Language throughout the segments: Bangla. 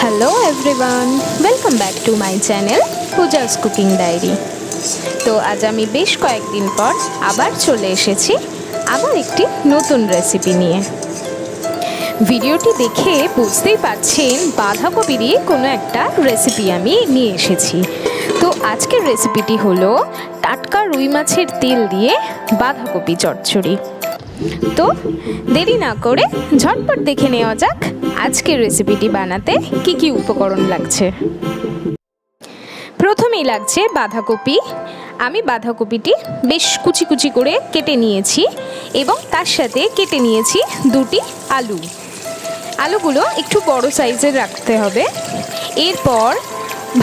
Hello everyone welcome back to my channel Puja's cooking diary তো আজ আমি বেশ কয়েকদিন পর আবার চলে এসেছি আবার একটি নতুন রেসিপি নিয়ে। ভিডিওটি দেখে বুঝতেই পারছেন বাঁধাকপি দিয়ে কোনো একটা রেসিপি আমি নিয়ে এসেছি। তো আজকের রেসিপিটি হলো টাটকা রুই মাছের তেল দিয়ে বাঁধাকপি চচ্চড়ি। তো দেরি না করে ঝটপট দেখে নেওয়া যাক আজকের রেসিপিটি বানাতে কি কি উপকরণ লাগছে। প্রথমেই লাগছে বাঁধাকপি। আমি বাঁধাকপিটি বেশ কুচি কুচি করে কেটে নিয়েছি এবং তার সাথে কেটে নিয়েছি দুটি আলু। আলুগুলো একটু বড় সাইজের রাখতে হবে। এরপর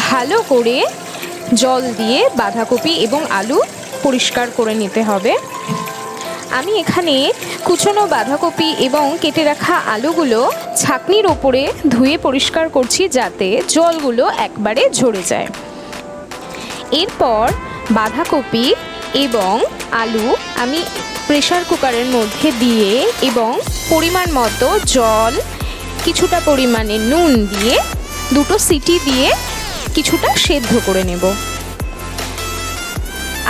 ভালো করে জল দিয়ে বাঁধাকপি এবং আলু পরিষ্কার করে নিতে হবে। আমি এখানে কুচনো বাঁধাকপি এবং কেটে রাখা আলুগুলো ছাকনির ওপরে ধুয়ে পরিষ্কার করছি যাতে জলগুলো একবারে ঝরে যায়। এরপর বাঁধাকপি এবং আলু আমি প্রেশার কুকারের মধ্যে দিয়ে এবং পরিমাণ মতো জল, কিছুটা পরিমাণে নুন দিয়ে, দুটো সিটি দিয়ে কিছুটা সেদ্ধ করে নেব।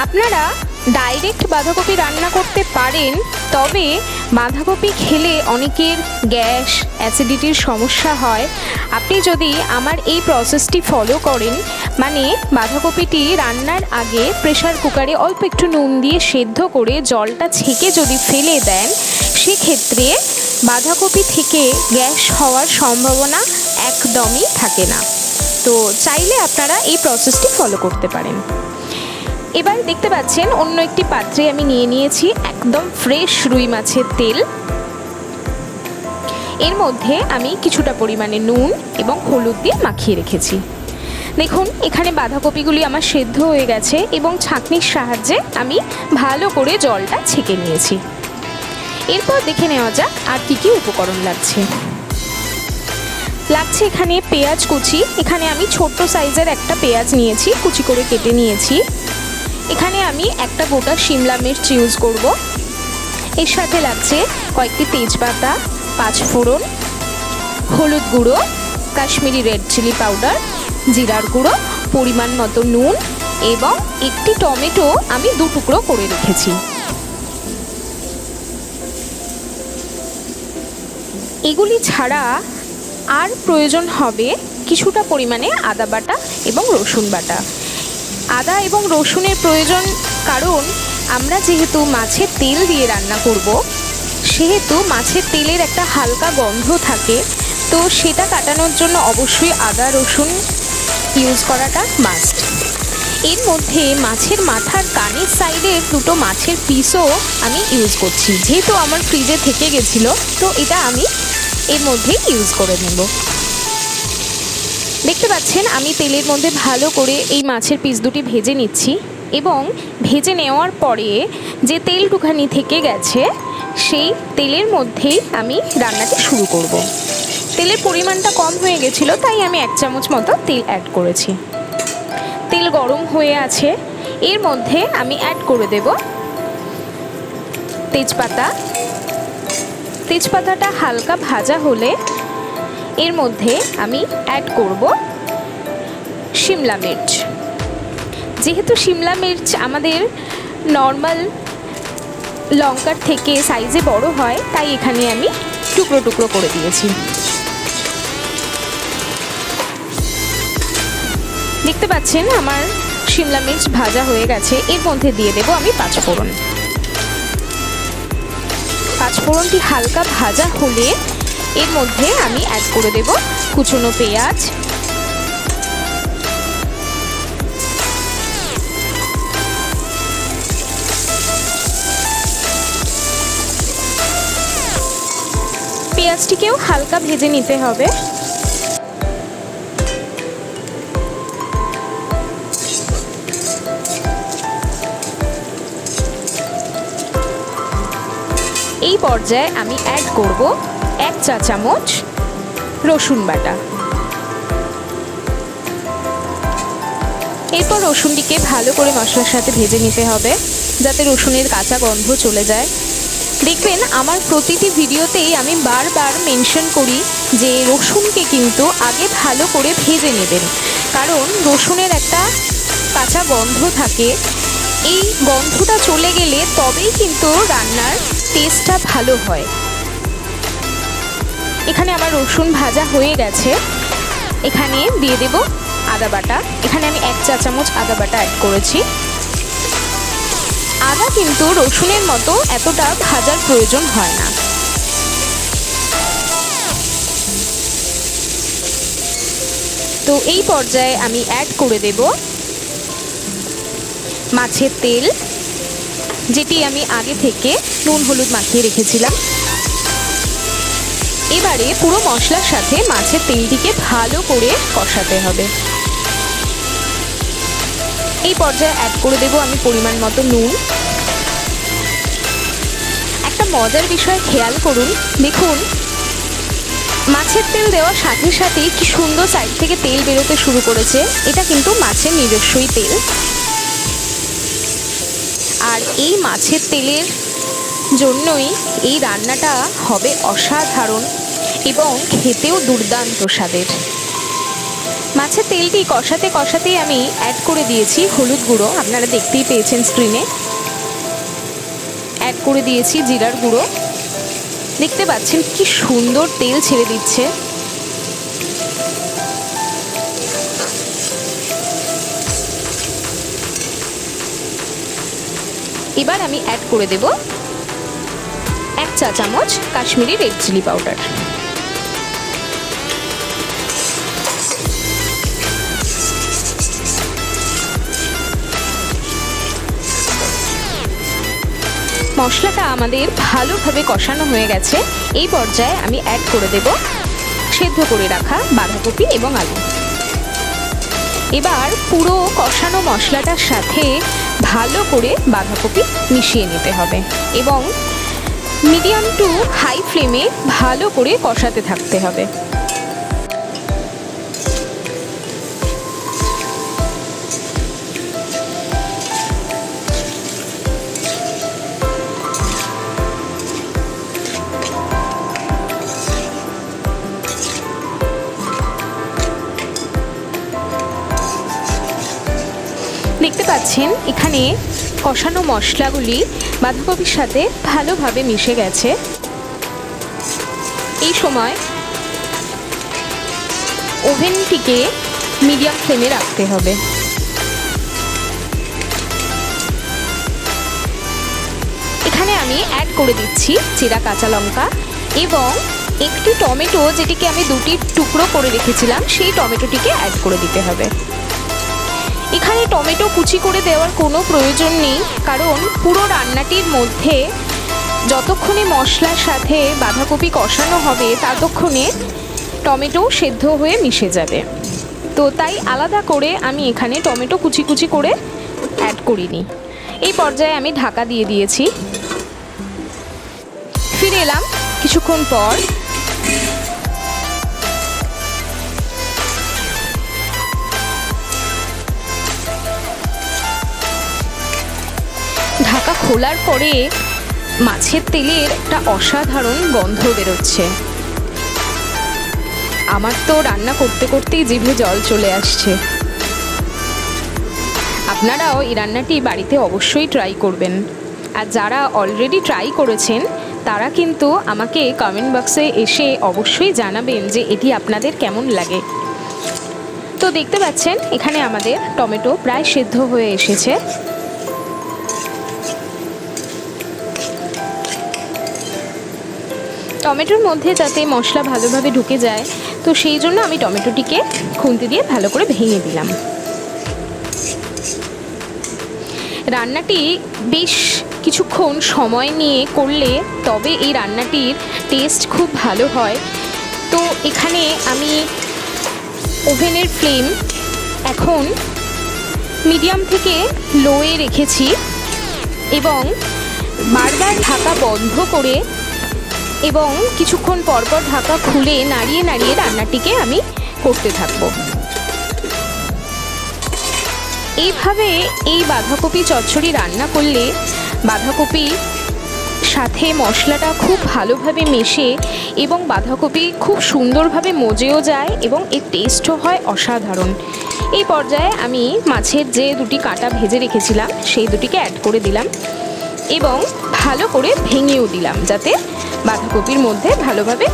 আপনারা ডাইরেক্ট বাঁধাকপি রান্না করতে পারেন, তবে বাঁধাকপি খেলে অনেকের গ্যাস, অ্যাসিডিটির সমস্যা হয়। আপনি যদি আমার এই প্রসেসটি ফলো করেন মানে বাঁধাকপিটি রান্নার আগে প্রেশার কুকারে অল্প একটু নুন দিয়ে সেদ্ধ করে জলটা ছেঁকে যদি ফেলে দেন, সেক্ষেত্রে বাঁধাকপি থেকে গ্যাস হওয়ার সম্ভাবনা একদমই থাকে না। তো চাইলে আপনারা এই প্রসেসটি ফলো করতে পারেন। এবার দেখতে পাচ্ছেন অন্য একটি পাত্রে আমি নিয়ে নিয়েছি একদম ফ্রেশ রুই মাছের তেল। এর মধ্যে আমি কিছুটা পরিমাণে নুন এবং হলুদ দিয়ে মাখিয়ে রেখেছি। দেখুন, এখানে বাঁধাকপিগুলি আমার সেদ্ধ হয়ে গেছে এবং ছাঁকনির সাহায্যে আমি ভালো করে জলটা ছেঁকে নিয়েছি। এরপর দেখে নেওয়া যাক আর কী কী উপকরণ লাগছে। লাগছে এখানে পেঁয়াজ কুচি। এখানে আমি ছোট্ট সাইজের একটা পেঁয়াজ নিয়েছি, কুচি করে কেটে নিয়েছি। এখানে আমি একটা গোটা শিমলা মির্চ ইউজ করব। এর সাথে লাগছে কয়েকটি তেজপাতা, পাঁচ ফোড়ন, হলুদ গুঁড়ো, কাশ্মীরি রেড চিলি পাউডার জিরার গুঁড়ো, পরিমাণ মতো নুন এবং একটি টমেটো আমি দু টুকরো করে রেখেছি। এগুলি ছাড়া আর প্রয়োজন হবে কিছুটা পরিমাণে আদা বাটা এবং রসুন বাটা। আদা এবং রসুনের প্রয়োজন কারণ আমরা যেহেতু মাছের তেল দিয়ে রান্না করব, সেহেতু মাছের তেলের একটা হালকা গন্ধ থাকে, তো সেটা কাটানোর জন্য অবশ্যই আদা, রসুন ইউজ করাটা মাস্ট এর মধ্যে মাছের মাথার কানের সাইডে দুটো মাছের পিসও আমি ইউজ করছি। যেহেতু আমার ফ্রিজে থেকে গেছিল, তো এটা আমি এর মধ্যেই ইউজ করে নেব। দেখতে পাচ্ছেন, আমি তেলের মধ্যে ভালো করে এই মাছের পিস দুটি ভেজে নিচ্ছি এবং ভেজে নেওয়ার পরে যে তেলটুখানি থেকে গেছে, সেই তেলের মধ্যেই আমি রান্নাটি শুরু করব। তেলের পরিমাণটা কম হয়ে গেছিল, তাই আমি এক চামচ মতো তেল অ্যাড করেছি তেল গরম হয়ে আছে, এর মধ্যে আমি অ্যাড করে দেব তেজপাতা তেজপাতাটা হালকা ভাজা হলে এর মধ্যে আমি অ্যাড করব শিমলা মির্চ। যেহেতু শিমলা মির্চ আমাদের নর্মাল লঙ্কার থেকে সাইজে বড় হয়, তাই এখানে আমি টুকরো টুকরো করে দিয়েছি। দেখতে পাচ্ছেন আমার শিমলা মির্চ ভাজা হয়ে গেছে। এর মধ্যে দিয়ে দেব আমি পাঁচফোড়ন। পাঁচফোড়নটি হালকা ভাজা হলে এর মধ্যে আমি অ্যাড করে দেব কুচনো পেঁয়াজ। পেঁয়াজটিকেও হালকা ভেজে নিতে হবে। এই পর্যায়ে আমি অ্যাড করব এক চা চামচ রসুন বাটা। এরপর রসুনটিকে ভালো করে মশলার সাথে ভেজে নিতে হবে, যাতে রসুনের কাঁচা গন্ধ চলে যায়। দেখবেন, আমার প্রতিটি ভিডিওতেই আমি বারবার মেনশন করি যে রসুনকে কিন্তু আগে ভালো করে ভেজে নেবেন। কারণ রসুনের একটা কাঁচা গন্ধ থাকে। এই গন্ধটা চলে গেলে তবেই কিন্তু রান্নার টেস্টটা ভালো হয়। এখানে আমার রসুন ভাজা হয়ে গেছে। এখানে দিয়ে দেব আদা বাটা। এখানে আমি এক চা চামচ আদা বাটা অ্যাড করেছি। আদা কিন্তু রসুনের মতো এতটা ভাজার প্রয়োজন হয় না। তো এই পর্যায়ে আমি অ্যাড করে দেব মাছের তেল, যেটি আমি আগে থেকে নুন, হলুদ মাখিয়ে রেখেছিলাম। এবারে পুরো মশলার সাথে মাছের তেলটিকে ভালো করে কষাতে হবে। এই পর্যায়ে অ্যাড করে দেব আমি পরিমাণ মতো নুন। একটা মজার বিষয় খেয়াল করুন, দেখুন। মাছের তেল দেওয়ার সাথে সাথেই কি সুন্দর সাইড থেকে তেল বেরোতে শুরু করেছে। এটা কিন্তু মাছের নিজস্বই তেল। আর এই মাছের তেলের জন্যই এই রান্নাটা হবে অসাধারণ। এবং খেতেও দুর্দান্ত স্বাদের। মাছের তেলটি কষাতে কষাতেই আমি অ্যাড করে দিয়েছি হলুদ গুঁড়ো, আপনারা দেখতেই পেয়েছেন স্ক্রিনে অ্যাড করে দিয়েছি জিরার গুঁড়ো। দেখতে পাচ্ছেন কি সুন্দর তেল ছেড়ে দিচ্ছে। এবার আমি অ্যাড করে দেব এক চা চামচ কাশ্মীরি রেড চিলি পাউডার মশলাটা আমাদের ভালোভাবে কষানো হয়ে গেছে। এই পর্যায়ে আমি অ্যাড করে দেব সেদ্ধ করে রাখা বাঁধাকপি এবং আলু। এবার পুরো কষানো মশলাটার সাথে ভালো করে বাঁধাকপি মিশিয়ে নিতে হবে এবং মিডিয়াম টু হাই ফ্লেমে ভালো করে কষাতে থাকতে হবে। এখানে কষানো মশলাগুলি বাঁধাকপির সাথে ভালোভাবে মিশে গেছে। এই সময় ওভেনটিকে মিডিয়াম ফ্লেমে রাখতে হবে। এখানে আমি অ্যাড করে দিচ্ছি চিরা কাঁচা লঙ্কা এবং একটি টমেটো যেটিকে আমি দুটি টুকরো করে রেখেছিলাম, সেই টমেটোটিকে অ্যাড করে দিতে হবে। এখানে টমেটো কুচি করে দেওয়ার কোনো প্রয়োজন নেই, কারণ পুরো রান্নাটির মধ্যে যতক্ষণে মশলার সাথে বাঁধাকপি কষানো হবে, ততক্ষণে টমেটো সেদ্ধ হয়ে মিশে যাবে। তো তাই আলাদা করে আমি এখানে টমেটো কুচি কুচি করে অ্যাড করিনি। এই পর্যায়ে আমি ঢাকা দিয়ে দিয়েছি। ফিরে এলাম কিছুক্ষণ পর। খোলার পরে মাছের তেলের একটা অসাধারণ গন্ধ বেরোচ্ছে। আমার তো রান্না করতে করতেই জিভে জল চলে আসছে। আপনারাও এই রান্নাটি বাড়িতে অবশ্যই ট্রাই করবেন। আর যারা অলরেডি ট্রাই করেছেন, তারা কিন্তু আমাকে কমেন্ট বক্সে এসে অবশ্যই জানাবেন যে এটি আপনাদের কেমন লাগে। তো দেখতে পাচ্ছেন, এখানে আমাদের টমেটো প্রায় সেদ্ধ হয়ে এসেছে। টমেটোর মধ্যে যাতে মশলা ভালোভাবে ঢুকে যায়, তো সেই জন্য আমি টমেটোটিকে খুন্তি দিয়ে ভালো করে ভেঙে দিলাম। রান্নাটি বেশ কিছুক্ষণ সময় নিয়ে করলে তবে এই রান্নাটির টেস্ট খুব ভালো হয়। তো এখানে আমি ওভেনের ফ্লেম এখন মিডিয়াম থেকে লোয়ে রেখেছি এবং বারবার ঢাকা বন্ধ করে এবং কিছুক্ষণ পরপর ঢাকা খুলে নাড়িয়ে নাড়িয়ে রান্নাটিকে আমি করতে থাকব। এইভাবে এই বাঁধাকপি চচ্চড়ি রান্না করলে বাঁধাকপি সাথে মশলাটা খুব ভালোভাবে মেশে এবং বাঁধাকপি খুব সুন্দরভাবে মজেও যায় এবং এর টেস্টও হয় অসাধারণ। এই পর্যায়ে আমি মাছের যে দুটি কাঁটা ভেজে রেখেছিলাম, সেই দুটিকে অ্যাড করে দিলাম এবং ভালো করে ভেঙেও দিলাম যাতে বাঁধাকপির মধ্যে ভালোভাবে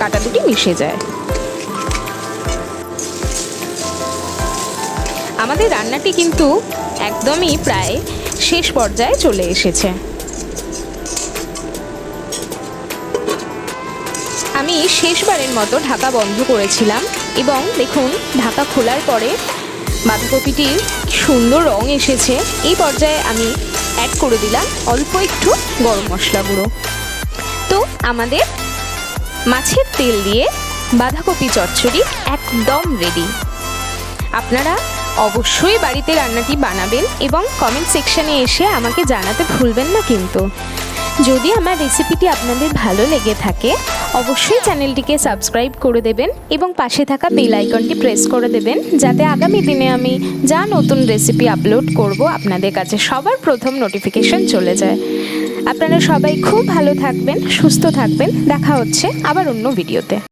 কাঁটা দুটি মিশে যায়। আমাদের রান্নাটি কিন্তু একদমই প্রায় শেষ পর্যায়ে চলে এসেছে। আমি শেষবারের মতো ঢাকা বন্ধ করেছিলাম এবং দেখুন, ঢাকা খোলার পরে বাঁধাকপিটির সুন্দর রং এসেছে। এই পর্যায়ে আমি অ্যাড করে দিলাম অল্প একটু গরম মশলা গুঁড়ো। তো আমাদের মাছের তেল দিয়ে বাঁধাকপি চচ্চড়ি একদম রেডি আপনারা অবশ্যই বাড়িতে রান্নাটি বানাবেন এবং কমেন্ট সেকশনে এসে আমাকে জানাতে ভুলবেন না কিন্তু। যদি আমার রেসিপিটি আপনাদের ভালো লেগে থাকে, অবশ্যই চ্যানেলটিকে সাবস্ক্রাইব করে দেবেন এবং পাশে থাকা বেল আইকনটি প্রেস করে দেবেন, যাতে আগামী দিনে আমি যা নতুন রেসিপি আপলোড করব আপনাদের কাছে সবার প্রথম নোটিফিকেশন চলে যায়। আপনারা সবাই খুব ভালো থাকবেন, সুস্থ থাকবেন, দেখা হচ্ছে আবার অন্য ভিডিওতে